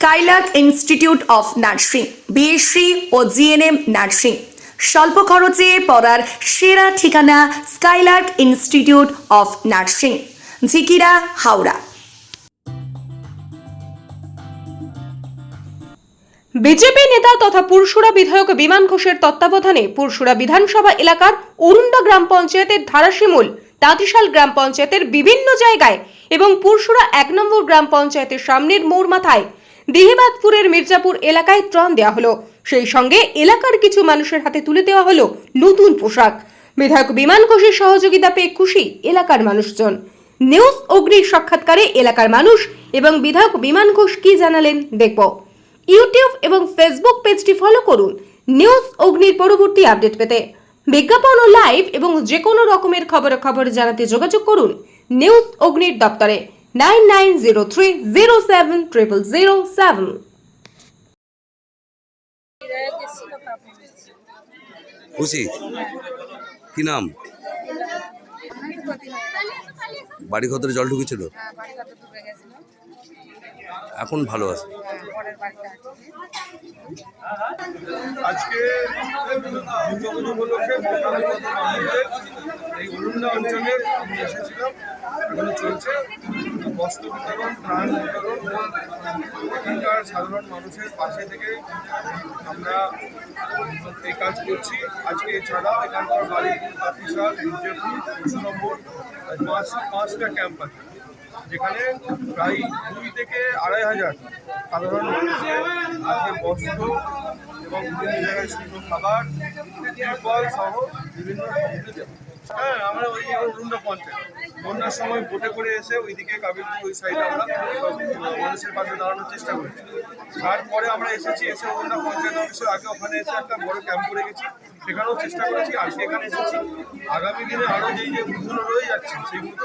Skylark institute of nursing BSc O GNM nursing স্বল্প খরচে পড়ার সেরা ঠিকানা Skylark institute of nursing Jhikira, Howrah. BJP নেতা তথা পুরসুরা বিধায়ক বিমান ঘোষের তত্ত্বাবধানে পুরসুরা বিধানসভা এলাকার অরুণ্ডা গ্রাম পঞ্চায়েতের ধারাশিমুল, তাঁতিশাল গ্রাম পঞ্চায়েতের বিভিন্ন জায়গায় এবং পুরসুরা এক নম্বর গ্রাম পঞ্চায়েতের সামনের মোড় মাথায় দিহিবাদপুরের মির্জাপুর এলাকায় ত্রাণ দেওয়া হলো। সেই সঙ্গে এলাকার কিছু মানুষের হাতে তুলে দেওয়া হলো নতুন পোশাক। বিধায়ক বিমান ঘোষের সহযোগিতা পেয়ে খুশি এলাকার মানুষজন। নিউজ অগ্নির সাক্ষাৎকারে এলাকার মানুষ এবং বিধায়ক বিমান ঘোষ কি জানালেন দেখব। ইউটিউব এবং ফেসবুক পেজটি ফলো করুন নিউজ অগ্নির পরবর্তী আপডেট পেতে। বিজ্ঞাপন ও লাইভ এবং যে কোনো রকমের খবরাখবর জানাতে যোগাযোগ করুন নিউজ অগ্নির দপ্তরে। Nine nine zero three zero seven triple zero seven খুশি? কি নাম? বাড়ি ঘরে জল ঢুকেছিল? এখন ভালো আছে। আজকে এই অরুণা অঞ্চলে আমি এসেছিলাম। চলছে। বস্ত্র বিতরণ ত্রাণ বিতরণ এখানকার সাধারণ মানুষের পাশে থেকে আমরা এই কাজ করছি আজকে এছাড়াও এখানকার বাড়িপুর নম্বর পাঁচ পাঁচটা ক্যাম্প আছে যেখানে প্রায় দুই থেকে আড়াই হাজার সাধারণ মানুষের আজকে বস্ত্র এবং বিভিন্ন জায়গায় শুকনো খাবার ত্রিপল সহ বিভিন্ন। হ্যাঁ আমরা ওই রুন্ডা পঞ্চায়েত। বন্যার সময় বোটে করে এসে ওইদিকে কাবিলপুর ওই সাইডে আমরা মানুষের পাশে দাঁড়ানোর চেষ্টা করেছি। তারপরে আমরা এসেছি, এসে রুন্ডা পঞ্চায়েত অফিসের আগে ওখানে এসে একটা বড় ক্যাম্প করে গেছি। সেখানেও চেষ্টা করেছি, আজকে এখানে এসেছি। আগামী দিনে আরও যেই যে ভুলগুলো রয়ে যাচ্ছে সেগুলো তো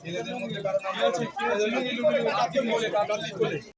ছেলেদের মধ্যে কারণ